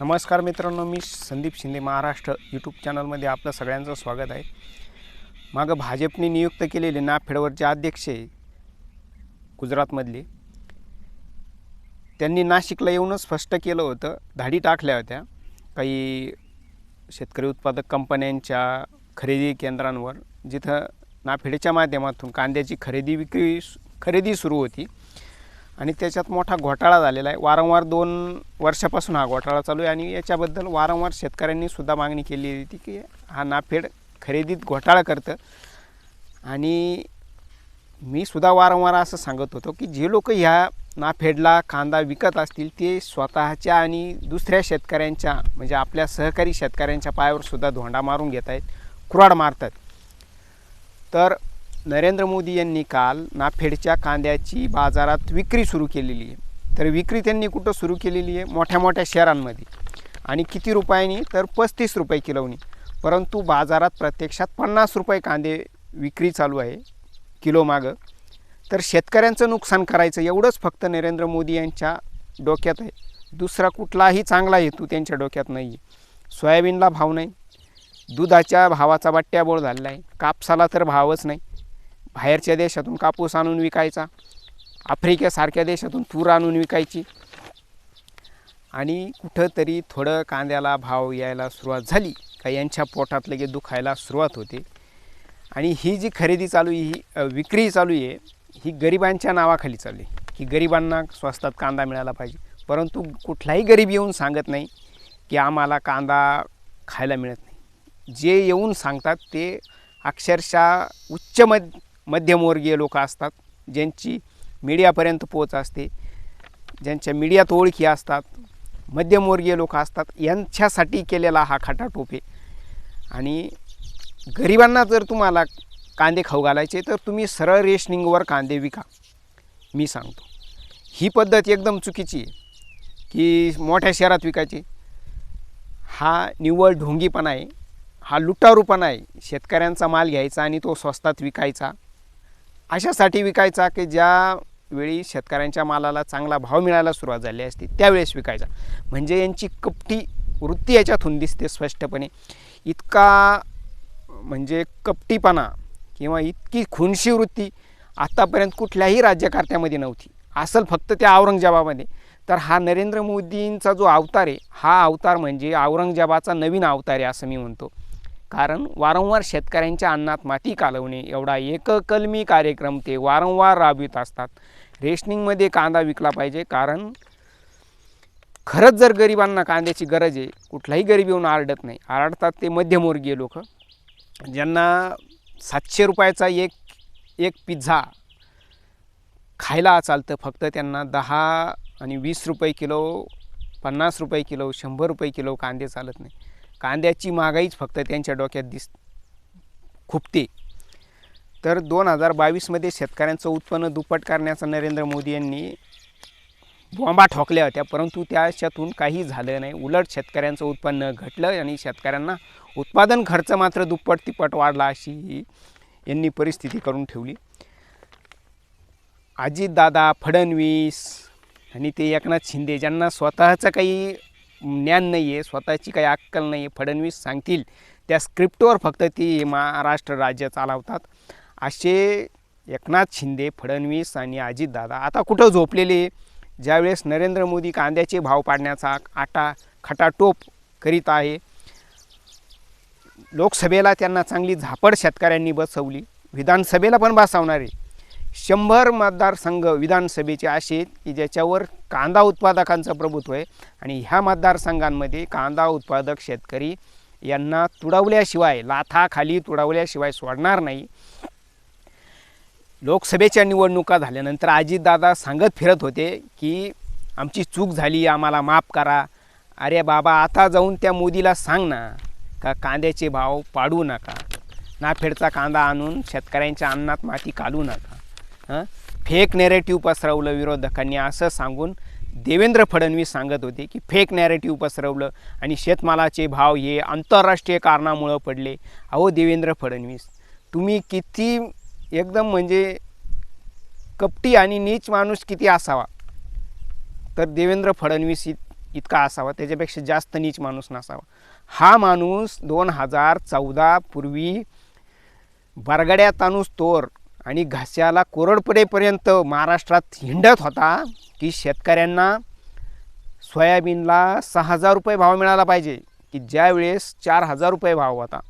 नमस्कार मित्रांनो मी संदीप शिंदे महाराष्ट्र यूट्यूब चॅनलमध्ये आपलं सगळ्यांचं स्वागत आहे. मागं भाजपने नियुक्त केलेले नाफेडवरचे अध्यक्ष आहे गुजरातमधले. त्यांनी नाशिकला येऊनच स्पष्ट केलं होतं धाडी टाकल्या होत्या. काही शेतकरी उत्पादक कंपन्यांच्या खरेदी केंद्रांवर जिथं नाफेडच्या माध्यमातून कांद्याची खरेदी विक्री खरेदी सुरू होती. आणि त्याच्यात मोठा घोटाळा झालेला आहे. वारंवार दोन वर्षापासून हा घोटाळा चालू आहे आणि याच्याबद्दल वारंवार शेतकऱ्यांनी सुद्धा मागणी केली होती की हा नाफेड खरेदीत घोटाळा करतं. आणि मी सुद्धा वारंवार असं सांगत होतो की जे लोक ह्या नाफेडला कांदा विकत असतील ते स्वतःच्या आणि दुसऱ्या शेतकऱ्यांच्या म्हणजे आपल्या सहकारी शेतकऱ्यांच्या पायावर सुद्धा धोंडा मारून घेत आहेत कुराड मारतात. तर नरेंद्र मोदी यांनी काल नाफेडच्या कांद्याची बाजारात विक्री सुरू केलेली आहे. तर विक्री त्यांनी कुठं सुरू केलेली आहे? मोठ्या मोठ्या शहरांमध्ये. आणि किती रुपयांनी? तर पस्तीस रुपये किलोनी. परंतु बाजारात प्रत्यक्षात पन्नास रुपये कांदे विक्री चालू आहे किलोमागं तर शेतकऱ्यांचं नुकसान करायचं एवढंच फक्त नरेंद्र मोदी यांच्या डोक्यात आहे. दुसरा कुठलाही चांगला हेतू त्यांच्या डोक्यात नाही आहे सोयाबीनला भाव नाही. दुधाच्या भावाचा बट्ट्याबोळ झालेला आहे. कापसाला तर भावच नाही. बाहेरच्या देशातून कापूस आणून विकायचा आफ्रिकेसारख्या देशातून तूर आणून विकायची. आणि कुठंतरी थोडं कांद्याला भाव यायला सुरुवात झाली का यांच्या पोटात लगेच दुखायला सुरुवात होते. आणि ही जी खरेदी चालू आहे ही विक्री चालू आहे ही गरिबांच्या नावाखाली चालू आहे. की गरिबांना स्वस्तात कांदा मिळाला पाहिजे. परंतु कुठलाही गरीब येऊन सांगत नाही की आम्हाला कांदा खायला मिळत नाही. जे येऊन सांगतात ते अक्षरशः उच्च मध मध्यमवर्गीय लोक असतात ज्यांची मीडियापर्यंत पोच असते ज्यांच्या मीडियात ओळखी असतात मध्यमवर्गीय लोक असतात यांच्यासाठी केलेला हा खटाटोप आहे. आणि गरिबांना जर तुम्हाला कांदे खाऊ घालायचे तर तुम्ही सरळ रेशनिंगवर कांदे विका. मी सांगतो. ही पद्धत एकदम चुकीची आहे की मोठ्या शहरात विकायची. हा निव्वळ ढोंगीपणा आहे हा लुटारूपणा आहे. शेतकऱ्यांचा माल घ्यायचा आणि तो स्वस्तात विकायचा. अशासाठी विकायचा की ज्या वेळी शेतकऱ्यांच्या मालाला चांगला भाव मिळायला सुरुवात झाली असते त्यावेळेस विकायचा. म्हणजे यांची कपटी वृत्ती याच्यातून दिसते स्पष्टपणे. इतका म्हणजे कपटीपणा किंवा इतकी खुनशी वृत्ती आत्तापर्यंत कुठल्याही राज्यकर्त्यामध्ये नव्हती. असल फक्त त्या औरंगजेबामध्ये. तर हा नरेंद्र मोदींचा जो अवतार आहे हा अवतार म्हणजे औरंगजेबाचा नवीन अवतार आहे असं मी म्हणतो. कारण वारंवार शेतकऱ्यांच्या अन्नात माती कालवणे एवढा एककलमी कार्यक्रम ते वारंवार राबवित असतात. रेशनिंगमध्ये कांदा विकला पाहिजे कारण खरंच जर गरिबांना कांद्याची गरज आहे कुठलाही गरीब येऊन आरडत नाही. आरडतात ते मध्यमवर्गीय लोक ज्यांना सातशे रुपयाचा एक एक पिझ्झा खायला चालतं फक्त त्यांना दहा आणि वीस रुपये किलो पन्नास रुपये किलो शंभर रुपये किलो कांदे चालत नाही. कांद्याची महागाईच फक्त त्यांच्या डोक्यात दिस खुपते. तर दोन हजार बावीसमध्ये शेतकऱ्यांचं उत्पन्न दुप्पट करण्याचा नरेंद्र मोदी यांनी बॉम्बा ठोकल्या होत्या परंतु त्याच्यातून काही झालं नाही. उलट शेतकऱ्यांचं उत्पन्न घटलं आणि शेतकऱ्यांना उत्पादन खर्च मात्र दुप्पट तिप्पट वाढला अशी यांनी परिस्थिती करून ठेवली. अजितदादा फडणवीस आणि ते एकनाथ शिंदे ज्यांना स्वतःचं काही ज्ञान नाही आहे स्वतःची काही अक्कल नाही आहे फडणवीस सांगतील. त्या स्क्रिप्टवर फक्त ती महाराष्ट्र राज्य चालवतात. असे एकनाथ शिंदे फडणवीस आणि अजितदादा आता कुठं झोपलेले? ज्यावेळेस नरेंद्र मोदी कांद्याचे भाव पाडण्याचा आटा खटाटोप करीत आहे लोकसभेला त्यांना चांगली झापड शेतकऱ्यांनी बसवली. विधानसभेला पण बसवणार. आहे शंभर मतदारसंघ विधानसभेचे असे आहेत की ज्याच्यावर कांदा उत्पादकांचं प्रभुत्व आहे. आणि ह्या मतदारसंघांमध्ये कांदा उत्पादक शेतकरी यांना तुडवल्याशिवाय लाथाखाली तुडवल्याशिवाय सोडणार नाही. लोकसभेच्या निवडणुका झाल्यानंतर अजितदादा सांगत फिरत होते की आमची चूक झाली आम्हाला माफ करा. अरे बाबा आता जाऊन त्या मोदीला सांग ना का कांद्याचे भाव पाडू नका. नाफेडचा कांदा आणून शेतकऱ्यांच्या अन्नात माती कालू नका. फेक नॅरेटिव्ह पसरवलं विरोधकांनी. असं सांगून देवेंद्र फडणवीस सांगत होते की फेक नॅरेटिव्ह पसरवलं आणि शेतमालाचे भाव हे आंतरराष्ट्रीय कारणामुळं पडले. अहो देवेंद्र फडणवीस तुम्ही किती एकदम म्हणजे कपटी आणि नीच माणूस किती असावा? तर देवेंद्र फडणवीस इत- इतका असावा त्याच्यापेक्षा जास्त नीच माणूस नसावा. हा माणूस दोन हजार चौदा पूर्वी बरगड्या तानूस तोर आणि घास्याला कोरडपडेपर्यंत महाराष्ट्रात हिंडत होता की शेतकऱ्यांना सोयाबीनला सहा हजार रुपये भाव मिळाला पाहिजे की ज्यावेळेस चार हजार रुपये भाव होता.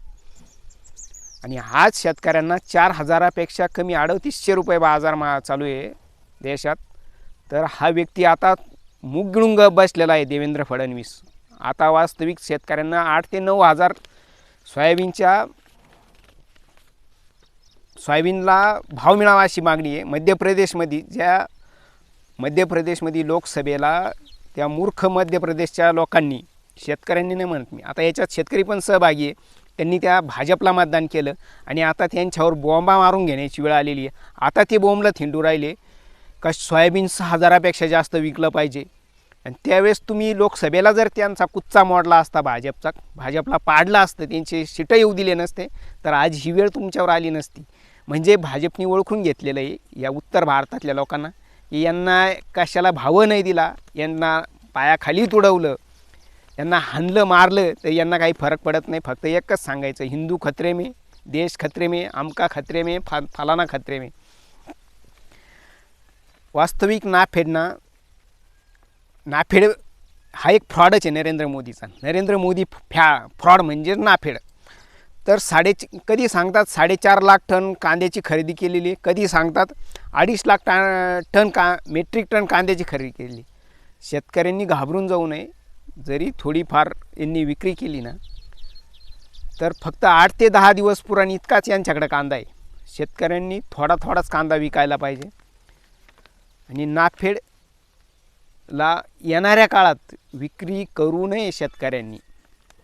आणि आज शेतकऱ्यांना चार हजारापेक्षा कमी अडतीसशे रुपये बाजार मा चालू आहे देशात. तर हा व्यक्ती आता मुग बसलेला आहे देवेंद्र फडणवीस. आता वास्तविक शेतकऱ्यांना आठ ते नऊ हजार सोयाबीनच्या सोयाबीनला भाव मिळावा अशी मागणी आहे. मध्य प्रदेशमध्ये ज्या मध्य प्रदेशमध्ये लोकसभेला त्या मूर्ख मध्य प्रदेशच्या लोकांनी शेतकऱ्यांनी नाही म्हणत मी आता याच्यात शेतकरी पण सहभागी आहे. त्यांनी त्या भाजपला मतदान केलं आणि आता त्यांच्यावर बॉम्बा मारून घेण्याची वेळ आलेली आहे. आता ते बॉम्बला थिंडू राहिले. का सोयाबीन सहा हजारापेक्षा जास्त विकलं पाहिजे. आणि त्यावेळेस तुम्ही लोकसभेला जर त्यांचा कुच्चा मोडला असता भाजपचा भाजपला पाडला असतं त्यांचे शिटं येऊ दिले नसते तर आज ही वेळ तुमच्यावर आली नसती. म्हणजे भाजपने ओळखून घेतलेलं आहे या उत्तर भारतातल्या लोकांना. की यांना कशाला भावं नाही दिला यांना पायाखाली तुडवलं यांना हाणलं मारलं तर यांना काही फरक पडत नाही. फक्त एकच सांगायचं हिंदू खत्रे मे देश खत्रे मे आमका खत्रे मे फा फलाना खत्रे मे. वास्तविक नाफेडना नाफेड हा एक फ्रॉडच आहे नरेंद्र मोदीचा. नरेंद्र मोदी फ्या फ्रॉड म्हणजेच नाफेड. तर साडे कधी सांगतात साडेचार लाख टन कांद्याची खरेदी केलेली कधी सांगतात? अडीच लाख टा टन का मेट्रिक टन कांद्याची खरेदी केलेली शेतकऱ्यांनी घाबरून जाऊ नये. जरी थोडीफार यांनी विक्री केली ना तर फक्त आठ ते दहा दिवस पुराण इतकाच यांच्याकडे कांदा आहे. शेतकऱ्यांनी थोडा थोडाच कांदा विकायला पाहिजे. आणि नाफेड ला येणाऱ्या काळात विक्री करू नये शेतकऱ्यांनी.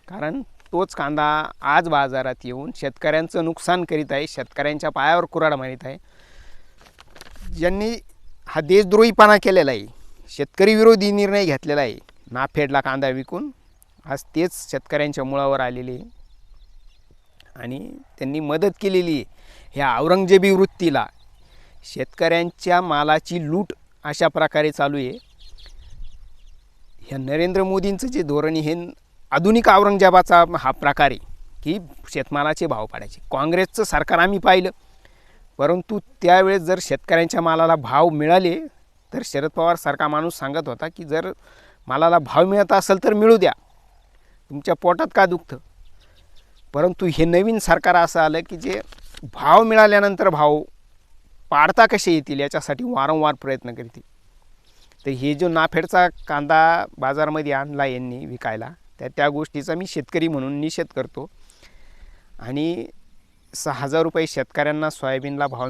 कारण तोच कांदा आज बाजारात येऊन शेतकऱ्यांचं नुकसान करीत आहे शेतकऱ्यांच्या पायावर कुराड मारित आहे. ज्यांनी हा देशद्रोहीपणा केलेला आहे शेतकरी विरोधी निर्णय घेतलेला आहे नाफेडला कांदा विकून आज तेच शेतकऱ्यांच्या मुळावर आलेले आहे. आणि त्यांनी मदत केलेली आहे. ह्या औरंगजेबी वृत्तीला शेतकऱ्यांच्या मालाची लूट अशा प्रकारे चालू आहे. ह्या नरेंद्र मोदींचं जे धोरण आहे हे आधुनिक औरंगजेबाचा हा प्रकार आहे की शेतमालाचे भाव पाडायचे. काँग्रेसचं सरकार आम्ही पाहिलं. परंतु त्यावेळेस जर शेतकऱ्यांच्या मालाला भाव मिळाले तर शरद पवार सारखा माणूस सांगत होता की जर मालाला भाव मिळत असेल तर मिळू द्या. तुमच्या पोटात का दुखतं? परंतु हे नवीन सरकार असं आलं की जे भाव मिळाल्यानंतर भाव पाडता कसे येतील याच्यासाठी वारंवार प्रयत्न करतील. तर हे जो नाफेडचा कांदा बाजारामध्ये आणला यांनी विकायला त्या त्या गोष्टीचा मी शेतकरी म्हणून निषेध करतो. आणि सहा हजार रुपये शेतकऱ्यांना सोयाबीनला भाव